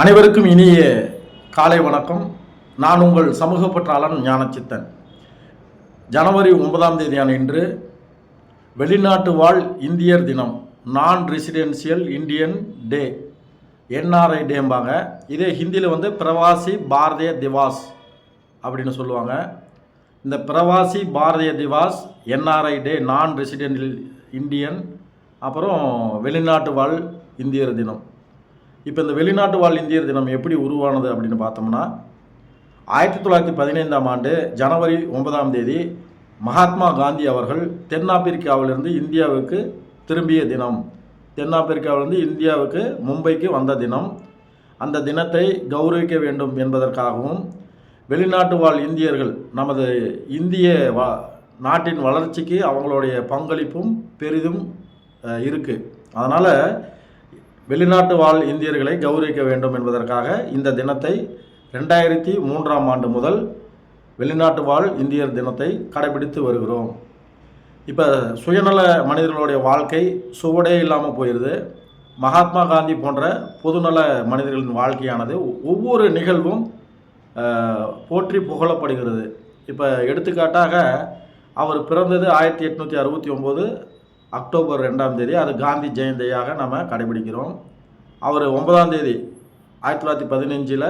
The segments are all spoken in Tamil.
அனைவருக்கும் இனிய காலை வணக்கம். நான் உங்கள் சமூக பற்றாளன் ஞானச்சித்தன். ஜனவரி ஒன்பதாம் தேதியான இன்று வெளிநாட்டு வாழ் இந்தியர் தினம் non residential Indian day NRI டேம்பாங்க இதே ஹிந்தியில் வந்து பிரவாசி பாரதிய திவாஸ் அப்படின்னு சொல்லுவாங்க. இந்த Pravasi Bharatiya Divas NRI day non residential Indian அப்புறம் வெளிநாட்டு வாழ் இந்தியர் தினம். இப்போ இந்த வெளிநாட்டு வாழ் இந்தியர் தினம் எப்படி உருவானது அப்படின்னு பார்த்தோம்னா ஆயிரத்தி தொள்ளாயிரத்தி பதினைந்தாம் ஆண்டு ஜனவரி ஒன்பதாம் தேதி மகாத்மா காந்தி அவர்கள் தென்னாப்பிரிக்காவிலிருந்து இந்தியாவுக்கு திரும்பிய தினம். தென்னாப்பிரிக்காவிலிருந்து இந்தியாவுக்கு மும்பைக்கு வந்த தினம். அந்த தினத்தை கௌரவிக்க வேண்டும் என்பதற்காகவும் வெளிநாட்டு வாழ் இந்தியர்கள் நமது இந்திய வா நாட்டின் வளர்ச்சிக்கு அவங்களுடைய பங்களிப்பும் பெரிதும் இருக்குது அதனால் வெளிநாட்டு வாழ் இந்தியர்களை கௌரவிக்க வேண்டும் என்பதற்காக இந்த தினத்தை ரெண்டாயிரத்தி மூன்றாம் ஆண்டு முதல் வெளிநாட்டு வாழ் இந்தியர் தினத்தை கடைபிடித்து வருகிறோம். இப்போ சுயநல மனிதர்களுடைய வாழ்க்கை சுவடே இல்லாமல் போயிடுது மகாத்மா காந்தி போன்ற பொதுநல மனிதர்களின் வாழ்க்கையானது ஒவ்வொரு நிகழ்வும் போற்றி புகழப்படுகிறது. இப்போ எடுத்துக்காட்டாக அவர் பிறந்தது ஆயிரத்தி எட்நூற்றி அறுபத்தி ஒம்பது அக்டோபர் ரெண்டாம் தேதி அது காந்தி ஜெயந்தியாக நம்ம கடைபிடிக்கிறோம். அவர் ஒன்பதாம் தேதி ஆயிரத்தி தொள்ளாயிரத்தி பதினஞ்சில்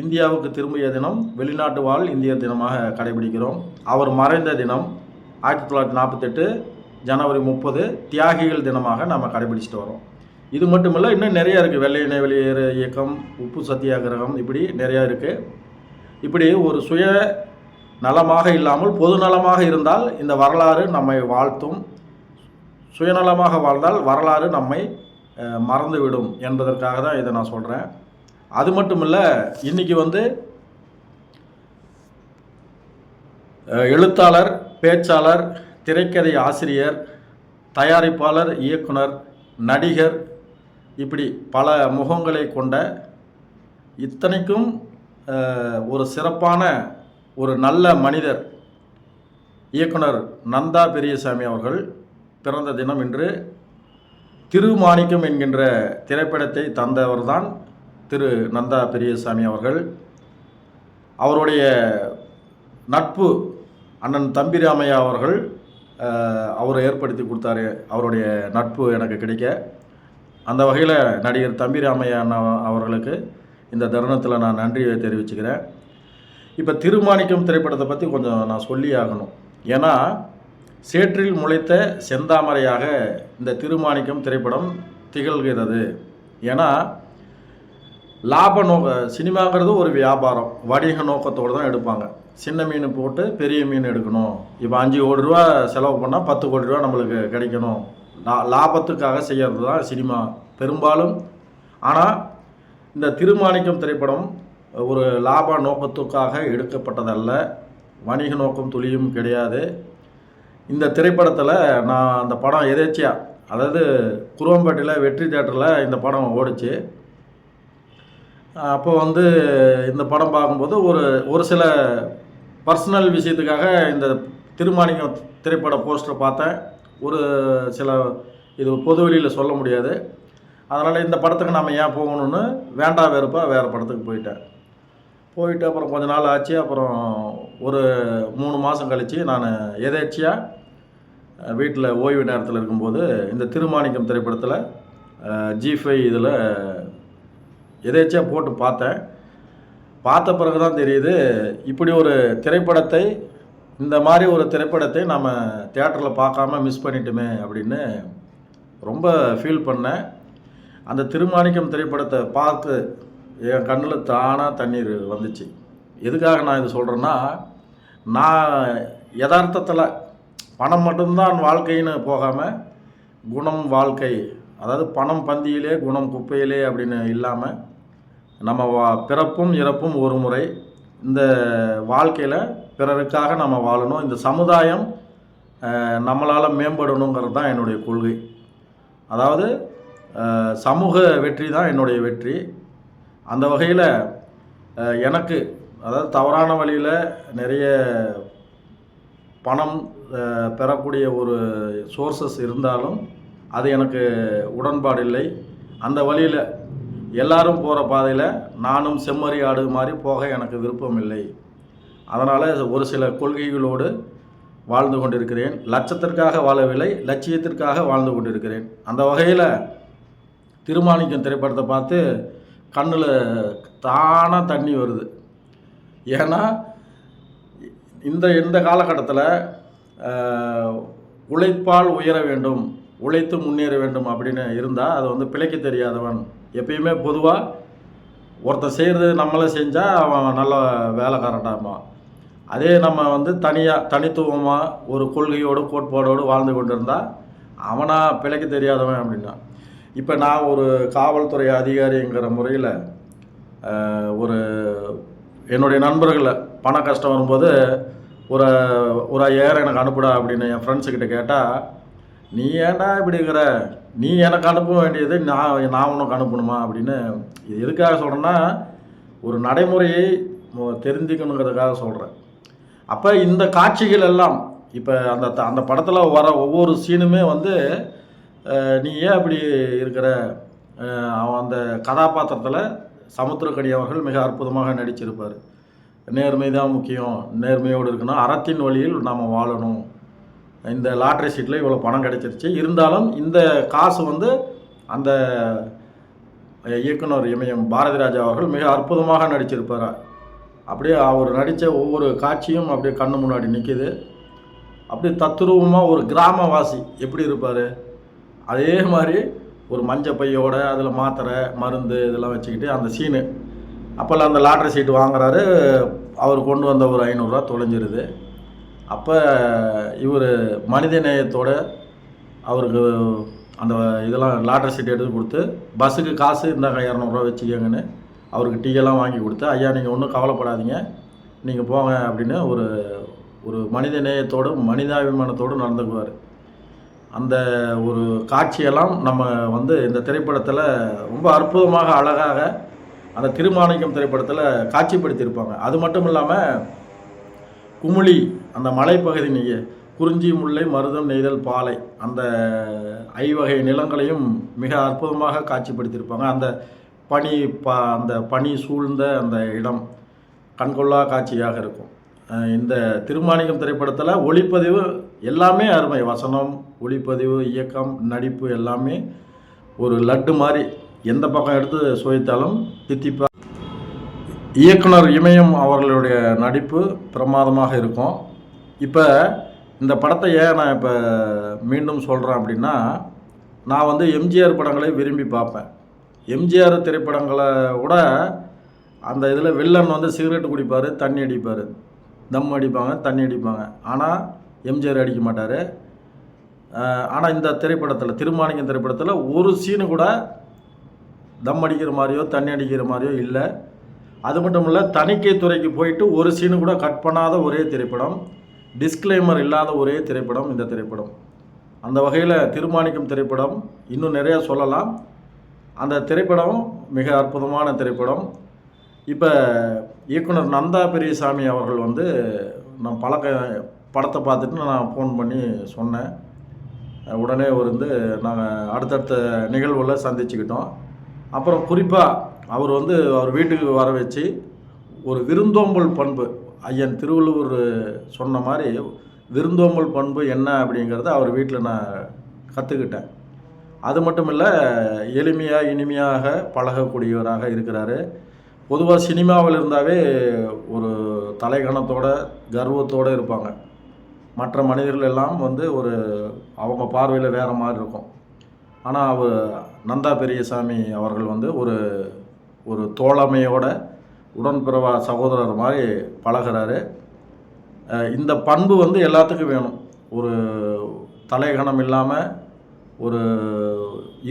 இந்தியாவுக்கு திரும்பிய தினம் வெளிநாட்டு வாழ் இந்தியர் தினமாக கடைபிடிக்கிறோம். அவர் மறைந்த தினம் ஆயிரத்தி தொள்ளாயிரத்தி நாற்பத்தெட்டு ஜனவரி முப்பது தியாகிகள் தினமாக நம்ம கடைபிடிச்சிட்டு வரோம். இது மட்டும் இல்லை இன்னும் நிறைய இருக்குது வெள்ளை இணை வெளியேறு இயக்கம் உப்பு சத்தியாகிரகம் இப்படி நிறையா இருக்குது இப்படி ஒரு சுய நலமாக இல்லாமல் பொது நலமாக இருந்தால் இந்த வரலாறு நம்மை வாழ்த்தும். சுயநலமாக வாழ்ந்தால் வரலாறு நம்மை மறந்துவிடும் என்பதற்காக தான் இதை நான் சொல்கிறேன் அது மட்டும் இல்லை இன்றைக்கி வந்து எழுத்தாளர் பேச்சாளர் திரைக்கதை ஆசிரியர் தயாரிப்பாளர் இயக்குனர் நடிகர் இப்படி பல முகங்களை கொண்ட இத்தனைக்கும் ஒரு சிறப்பான ஒரு நல்ல மனிதர் இயக்குனர் நந்தா பெரியசாமி அவர்கள் பிறந்த தினம் இன்று திருமாணிக்கம் என்கின்ற திரைப்படத்தை தந்தவர்தான் திரு நந்தா பெரியசாமி அவர்கள். அவருடைய நட்பு அண்ணன் தம்பிராமையா அவர்கள் அவரை ஏற்படுத்தி கொடுத்தாரு. அவருடைய நட்பு எனக்கு கிடைக்க. அந்த வகையில் நடிகர் தம்பிராமையா அண்ணா அவர்களுக்கு இந்த தருணத்தில் நான் நன்றியை தெரிவிச்சுக்கிறேன். இப்போ திருமாணிக்கம் திரைப்படத்தை பற்றி கொஞ்சம் நான் சொல்லி ஆகணும். ஏன்னா சேற்றில் முளைத்த செந்தாமரையாக இந்த திருமாணிக்கம் திரைப்படம் திகழ்கிறது. ஏன்னா லாப நோக்க சினிமாங்கிறது ஒரு வியாபாரம். வணிக நோக்கத்தோடு தான் எடுப்பாங்க. சின்ன மீன் போட்டு பெரிய மீன் எடுக்கணும். இப்போ அஞ்சு கோடி ரூபா செலவு பண்ணால் பத்து கோடி ரூபா நம்மளுக்கு கிடைக்கணும். லா லாபத்துக்காக செய்கிறது தான் சினிமா. பெரும்பாலும் ஆனால் இந்த திருமாணிக்கம் திரைப்படம் ஒரு லாப நோக்கத்துக்காக எடுக்கப்பட்டதல்ல. வணிக நோக்கம் துளியும் கிடையாது. இந்த திரைப்படத்தில் நான் அந்த படம் எதேச்சியாக அதாவது குருவம்பேட்டையில் வெற்றி தேட்டரில் இந்த படம் ஓடிச்சு. அப்போ வந்து இந்த படம் பார்க்கும்போது ஒரு ஒரு சில பர்சனல் விஷயத்துக்காக இந்த திருமாணிக்கம் திரைப்பட போஸ்டர் பார்த்தேன். ஒரு சில இது பொது வெளியில் சொல்ல முடியாது. அதனால் இந்த படத்துக்கு நம்ம ஏன் போகணும்னு வேண்டா வெறுப்பாக வேறு படத்துக்கு போயிட்டேன். போயிட்டு அப்புறம் கொஞ்ச நாள் ஆச்சு. அப்புறம் ஒரு மூணு மாதம் கழித்து நான் எதேச்சியாக வீட்டில் ஓய்வு நேரத்தில் இருக்கும்போது இந்த திருமாணிக்கம் திரைப்படத்தில் ஜிஃபை இதில் எதேச்சியாக போட்டு பார்த்தேன். பார்த்த பிறகு தான் தெரியுது இப்படி ஒரு திரைப்படத்தை இந்த மாதிரி ஒரு திரைப்படத்தை நம்ம தேட்டரில் பார்க்காம மிஸ் பண்ணிட்டோமே அப்படின்னு ரொம்ப ஃபீல் பண்ணேன். அந்த திருமாணிக்கம் திரைப்படத்தை பார்த்து என் கண்ணில் தானாக தண்ணீர் வந்துச்சு. எதுக்காக நான் இது சொல்கிறேன்னா நான் யதார்த்தத்தில் பணம் மட்டும்தான் வாழ்க்கைன்னு போகாமல் குணம் வாழ்க்கை அதாவது பணம் பந்தியிலே குணம் குப்பையிலே அப்படின்னு இல்லாமல் நம்ம வா பிறப்பும் இறப்பும் ஒரு முறை இந்த வாழ்க்கையில் பிறருக்காக நம்ம வாழணும். இந்த சமுதாயம் நம்மளால் மேம்படணுங்கிறது தான் என்னுடைய கொள்கை. அதாவது சமூக வெற்றி தான் என்னுடைய வெற்றி. அந்த வகையில் எனக்கு அதாவது தவறான வழியில் நிறைய பணம் பெறக்கூடிய ஒரு சோர்சஸ் இருந்தாலும் அது எனக்கு உடன்பாடு இல்லை. அந்த வழியில் எல்லாரும் போகிற பாதையில் நானும் செம்மறி ஆடு மாதிரி போக எனக்கு விருப்பம் இல்லை. அதனால் ஒரு சில கொள்கைகளோடு வாழ்ந்து கொண்டிருக்கிறேன். லட்சத்திற்காக வாழவில்லை லட்சியத்திற்காக வாழ்ந்து கொண்டிருக்கிறேன். அந்த வகையில் திருமாணிக்கம் திரைப்படத்தை பார்த்து கண்ணில் தானாக தண்ணி வருது. ஏன்னா இந்த இந்த காலகட்டத்தில் உழைப்பால் உயர வேண்டும் உழைத்து முன்னேற வேண்டும் அப்படின்னு இருந்தால் அது வந்து பிழைக்க தெரியாதவன் எப்பயுமே பொதுவாக ஒருத்தன் செய்கிறது நம்மளே செஞ்சால் அவன் நல்ல வேலைக்காரட்டாமா அதே நம்ம வந்து தனியாக தனித்துவமாக ஒரு கொள்கையோடு கோட்பாடோடு வாழ்ந்து கொண்டிருந்தால் அவனா பிழைக்க தெரியாதவன் அப்படின்னா. இப்போ நான் ஒரு காவல்துறை அதிகாரிங்கிற முறையில் ஒரு என்னுடைய நண்பர்களை பண கஷ்டம் வரும்போது ஒரு ஒரு ஐயாயிரம் எனக்கு அனுப்புடா அப்படின்னு என் ஃப்ரெண்ட்ஸுக்கிட்ட கேட்டால் நீ ஏன்டா இப்படி இருக்கிற? நீ எனக்கு அனுப்ப வேண்டியது நான் நான் உனக்கு அனுப்பணுமா? அப்படின்னு இது எதுக்காக சொல்கிறேன்னா ஒரு நடைமுறையை தெரிஞ்சுக்கணுங்கிறதுக்காக சொல்கிறேன் அப்போ இந்த காட்சிகள் எல்லாம் இப்போ அந்த த- அந்த படத்தில் வர ஒவ்வொரு சீனுமே வந்து நீ ஏன் அப்படி இருக்கிற? அவன் அந்த கதாபாத்திரத்தில் சமுத்திரக்கடி அவர்கள் மிக அற்புதமாக நடிச்சிருப்பார். நேர்மை தான் முக்கியம். நேர்மையோடு இருக்கணும். அறத்தின் வழியில் நாம் வாழணும். இந்த லாட்ரி சீட்டில் இவ்வளோ பணம் கிடைச்சிருச்சு. இருந்தாலும் இந்த காசு வந்து அந்த இயக்குனர் இமயம் பாரதி ராஜா அவர்கள் மிக அற்புதமாக நடிச்சிருப்பார்? அப்படியே அவர் நடித்த ஒவ்வொரு காட்சியும் அப்படியே கண்ணு முன்னாடி நிற்கிது அப்படியே தத்ரூபமாக ஒரு கிராமவாசி எப்படி இருப்பார்? அதே மாதிரி ஒரு மஞ்சள் பையோட அதில் மாத்திரை மருந்து இதெல்லாம் வச்சுக்கிட்டு அந்த சீனு அப்போல்லாம் அந்த லாட்ரி சீட்டு வாங்குறாரு அவர் கொண்டு வந்த ஒரு ஐநூறுரூவா தொலைஞ்சிருது. அப்போ இவர் மனித நேயத்தோட அவருக்கு அந்த இதெல்லாம் லாட்ரி சீட் எடுத்து கொடுத்து பஸ்ஸுக்கு காசு இந்தாங்க இரநூறுவா வச்சுக்கோங்கன்னு அவருக்கு டீயெல்லாம் வாங்கி கொடுத்து ஐயா நீங்கள் ஒன்றும் கவலைப்படாதீங்க. நீங்கள் போங்க அப்படின்னு ஒரு ஒரு மனித நேயத்தோடு மனிதாபிமானத்தோடு நடந்துக்குவார். அந்த ஒரு காட்சியெல்லாம் நம்ம வந்து இந்த திரைப்படத்தில் ரொம்ப அற்புதமாக அழகாக அந்த திருமாணிக்கம் திரைப்படத்தில் காட்சிப்படுத்தியிருப்பாங்க. அது மட்டும் இல்லாமல் குமுளி அந்த மலைப்பகுதி நீங்கள் குறிஞ்சி முல்லை மருதம் நெய்தல் பாலை அந்த ஐவகை நிலங்களையும் மிக அற்புதமாக காட்சிப்படுத்தியிருப்பாங்க. அந்த பனி ப அந்த பனி சூழ்ந்த அந்த இடம் கண்கொள்ளா காட்சியாக இருக்கும். இந்த திருமாணிக்கம் திரைப்படத்தில் ஒளிப்பதிவு எல்லாமே அருமை. வசனம் ஒளிப்பதிவு இயக்கம் நடிப்பு எல்லாமே ஒரு லட்டு மாதிரி எந்த பக்கம் எடுத்து சுவைத்தாலும் தித்திப்பா. இயக்குனர் இமயம் அவர்களுடைய நடிப்பு பிரமாதமாக இருக்கும். இப்போ இந்த படத்தை ஏன் நான் இப்போ மீண்டும் சொல்கிறேன் அப்படின்னா நான் வந்து எம்ஜிஆர் படங்களை விரும்பி பார்ப்பேன். எம்ஜிஆர் திரைப்படங்களை விட அந்த இதில் வில்லன் வந்து சிகரெட் குடிப்பார் தண்ணி அடிப்பார். தம் அடிப்பாங்க தண்ணி அடிப்பாங்க. ஆனால் எம்ஜிஆர் அடிக்க மாட்டார். ஆனால் இந்த திரைப்படத்தில் திருமாணிக்கம் திரைப்படத்தில் ஒரு சீனு கூட தம் அடிக்கிற மாதிரியோ தண்ணி அடிக்கிற மாதிரியோ இல்லை. அது மட்டும் இல்லை தணிக்கை துறைக்கு போயிட்டு ஒரு சீனு கூட கட் பண்ணாத ஒரே திரைப்படம் டிஸ்க்ளைமர் இல்லாத ஒரே திரைப்படம் இந்த திரைப்படம். அந்த வகையில் தீர்மானிக்கும் திரைப்படம் இன்னும் நிறையா சொல்லலாம். அந்த திரைப்படம் மிக அற்புதமான திரைப்படம். இப்போ இயக்குனர் நந்தா பெரியசாமி அவர்கள் வந்து நான் பழக்க படத்தை பார்த்துட்டு நான் ஃபோன் பண்ணி சொன்னேன். உடனே வந்து நாங்கள் அடுத்தடுத்த நிகழ்வில் சந்திச்சுக்கிட்டோம். அப்புறம் குறிப்பாக அவர் வந்து அவர் வீட்டுக்கு வர வச்சு ஒரு விருந்தோம்பல் பண்பு ஐயன் திருவள்ளுவர் சொன்ன மாதிரி விருந்தோம்பல் பண்பு என்ன அப்படிங்கிறத அவர் வீட்டில் நான் கற்றுக்கிட்டேன் அது மட்டும் இல்லை எளிமையாக இனிமையாக பழகக்கூடியவராக இருக்கிறாரு. பொதுவாக சினிமாவில் இருந்தாவே ஒரு தலைகணத்தோட கர்வத்தோடு இருப்பாங்க. மற்ற மனிதர்கள் எல்லாம் வந்து ஒரு அவங்க பார்வையில் வேறு மாதிரி இருக்கும். ஆனால் அவர் நந்தா பெரியசாமி அவர்கள் வந்து ஒரு ஒரு தோழமையோட உடன்பிறவா சகோதரர் மாதிரி பழகிறாரு. இந்த பண்பு வந்து எல்லாத்துக்கும் வேணும். ஒரு தலைகணம் இல்லாமல் ஒரு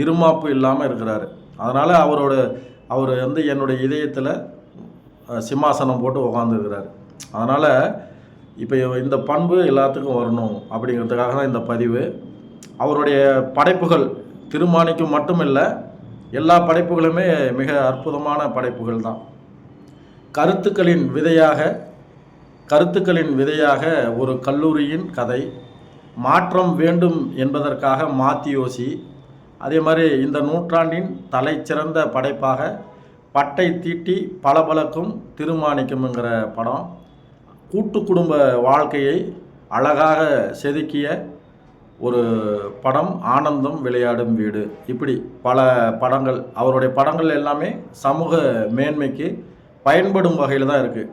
இருமாப்பு இல்லாமல் இருக்கிறாரு. அதனால் அவரோட அவர் வந்து என்னுடைய இதயத்தில் சிம்மாசனம் போட்டு உக்காந்துருக்கிறார். அதனால் இப்போ இந்த பண்பு எல்லாத்துக்கும் வரணும் அப்படிங்கிறதுக்காக தான் இந்த பதிவு. அவருடைய படைப்புகள் திருமாணிக்கும் மட்டும் இல்லை எல்லா படைப்புகளுமே மிக அற்புதமான படைப்புகள் தான் கருத்துக்களின் விதையாக கருத்துக்களின் விதையாக ஒரு கல்லூரியின் கதை மாற்றம் வேண்டும் என்பதற்காக மாத்தியோசி அதே மாதிரி இந்த நூற்றாண்டின் தலைச்சிறந்த படைப்பாக பட்டை தீட்டி பளபளக்கும் திருமாணிக்கம்ங்கிற படம் கூட்டு குடும்ப வாழ்க்கையை அழகாக செதுக்கிய ஒரு படம் ஆனந்தம் விளையாடும் வீடு. இப்படி பல படங்கள் அவருடைய படங்கள் எல்லாமே சமூக மேன்மைக்கு பயன்படும் வகையில் தான் இருக்குது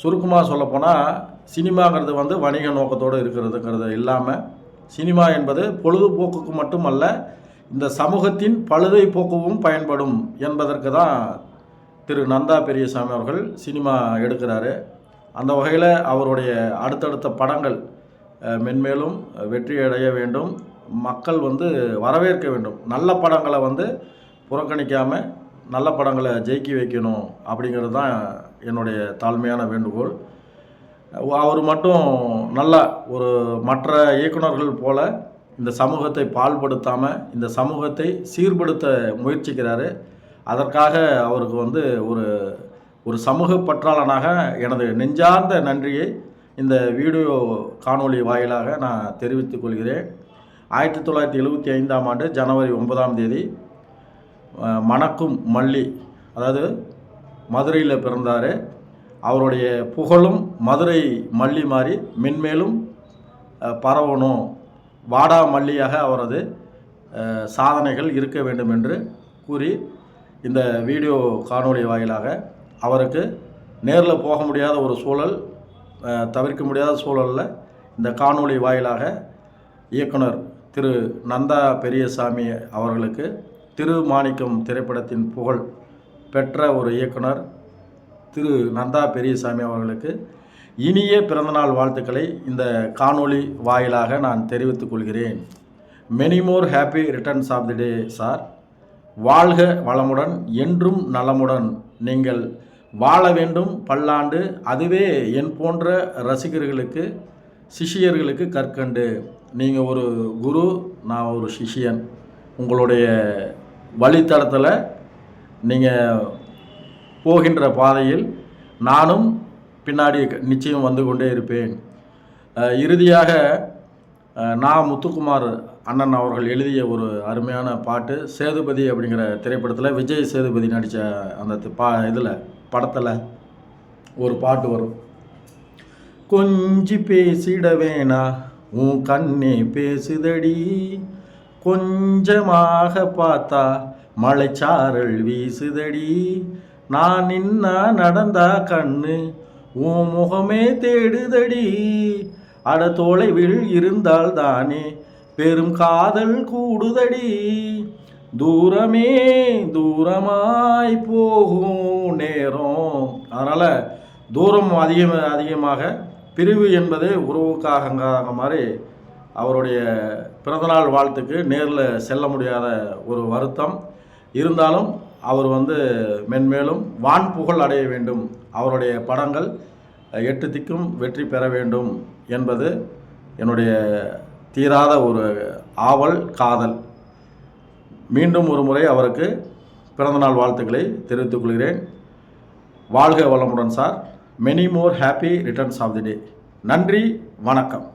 சுருக்கமாக சொல்லப்போனால் சினிமாங்கிறது வந்து வணிக நோக்கத்தோடு இருக்கிறதுங்கிறது இல்லாமல் சினிமா என்பது பொழுதுபோக்குக்கு மட்டுமல்ல இந்த சமூகத்தின் பழுதை போக்கவும் பயன்படும் என்பதற்கு தான் திரு நந்தா பெரியசாமி அவர்கள் சினிமா எடுக்கிறாரு. அந்த வகையில் அவருடைய அடுத்தடுத்த படங்கள் மென்மேலும் வெற்றி அடைய வேண்டும். மக்கள் வந்து வரவேற்க வேண்டும். நல்ல படங்களை வந்து புறக்கணிக்காமல் நல்ல படங்களை ஜெயிக்க வைக்கணும் அப்படிங்கிறது தான் என்னுடைய தாழ்மையான வேண்டுகோள். அவர் மட்டும் நல்லா ஒரு மற்ற இயக்குனர்கள் போல இந்த சமூகத்தை பால்படுத்தாமல் இந்த சமூகத்தை சீர்படுத்த முயற்சிக்கிறாரு. அதற்காக அவருக்கு வந்து ஒரு ஒரு சமூக பற்றாளனாக எனது நெஞ்சார்ந்த நன்றியை இந்த வீடியோ காணொளி வாயிலாக நான் தெரிவித்துக் கொள்கிறேன். ஆயிரத்தி தொள்ளாயிரத்தி எழுபத்தி ஐந்தாம் ஆண்டு ஜனவரி ஒன்பதாம் தேதி மணக்கும் மல்லி அதாவது மதுரையில் பிறந்தார். அவருடைய புகழும் மதுரை மல்லி மாதிரி மென்மேலும் பரவணும். வாடா மல்லியாக அவரது சாதனைகள் இருக்க வேண்டும் என்று கூறி இந்த வீடியோ காணொளி வாயிலாக அவருக்கு நேரில் போக முடியாத ஒரு சூழல் தவிர்க்க முடியாத சூழலில் இந்த காணொளி வாயிலாக இயக்குனர் திரு நந்தா பெரியசாமி அவர்களுக்கு திருமாணிக்கம் திரைப்படத்தின் புகழ் பெற்ற ஒரு இயக்குனர் திரு நந்தா பெரியசாமி அவர்களுக்கு இனிய பிறந்தநாள் வாழ்த்துக்களை இந்த காணொளி வாயிலாக நான் தெரிவித்துக் கொள்கிறேன். Many more happy returns of the day sir வாழ்க வளமுடன் என்றும் நலமுடன் நீங்கள் வாழ வேண்டும் பல்லாண்டு அதுவே என் போன்ற ரசிகர்களுக்கு சிஷியர்களுக்கு கற்கண்டு. நீங்கள் ஒரு குரு நான் ஒரு சிஷியன். உங்களுடைய வழித்தடத்தில் நீங்கள் போகின்ற பாதையில் நானும் பின்னாடி நிச்சயம் வந்து கொண்டே இருப்பேன். இறுதியாக நான் முத்துக்குமார் அண்ணன் அவர்கள் எழுதிய ஒரு அருமையான பாட்டு சேதுபதி அப்படிங்கிற திரைப்படத்தில் விஜய் சேதுபதி நடித்த அந்த தி- பா இதில் படத்தில் ஒரு பாட்டு வரும். கொஞ்சி பேசிட வேணா உன் கண்ணே பேசுதடி. கொஞ்சமாக பார்த்தா மலைச்சாரல் வீசுதடி. நான் நின்னா நடந்தா கண்ணு உன் முகமே தேடுதடி. அட தொலைவில் இருந்தால் தானே பெரும் காதல் கூடுதடி. தூரமே தூரமாய் போகும் நேரம். அதனால் தூரம் அதிகம் அதிகமாக பிரிவு என்பது உறவுக்காக மாதிரி அவருடைய பிறந்தநாள் வாழ்த்துக்கு நேரில் செல்ல முடியாத ஒரு வருத்தம். இருந்தாலும் அவர் வந்து மென்மேலும் வான் புகழ் அடைய வேண்டும். அவருடைய படங்கள் எட்டு திக்கும் வெற்றி பெற வேண்டும் என்பது என்னுடைய தீராத ஒரு ஆவல் காதல். மீண்டும் ஒரு முறை அவருக்கு பிறந்தநாள் வாழ்த்துக்களை தெரிவித்துக் கொள்கிறேன். வாழ்க வளமுடன் sir. Many more happy returns of the day நன்றி வணக்கம்.